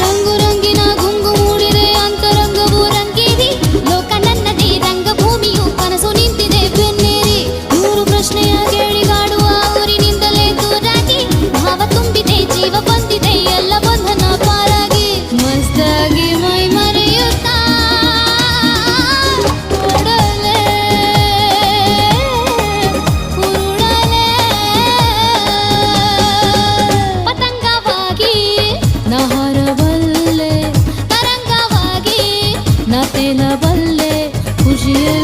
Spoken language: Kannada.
ರಂಗು ರಂಗಿನ ಗುಂಗು ಮೂಡಿದೆ ಅಂತರಂಗವು ರಂಗೇರಿ ಲೋಕ ನನ್ನದೇ ರಂಗ ಭೂಮಿಯು ಕನಸು ನಿಂತಿದೆ ಬೆನ್ನಿರಿ ನೂರು ಪ್ರಶ್ನೆಯ ಊರಿನಿಂದಲೇ ದೂರಾಗಿ ಭಾವ ತುಂಬಿದೆ ಜೀವ ಪಿನ ಬಲ್ಲೆ ಖುಷಿಯ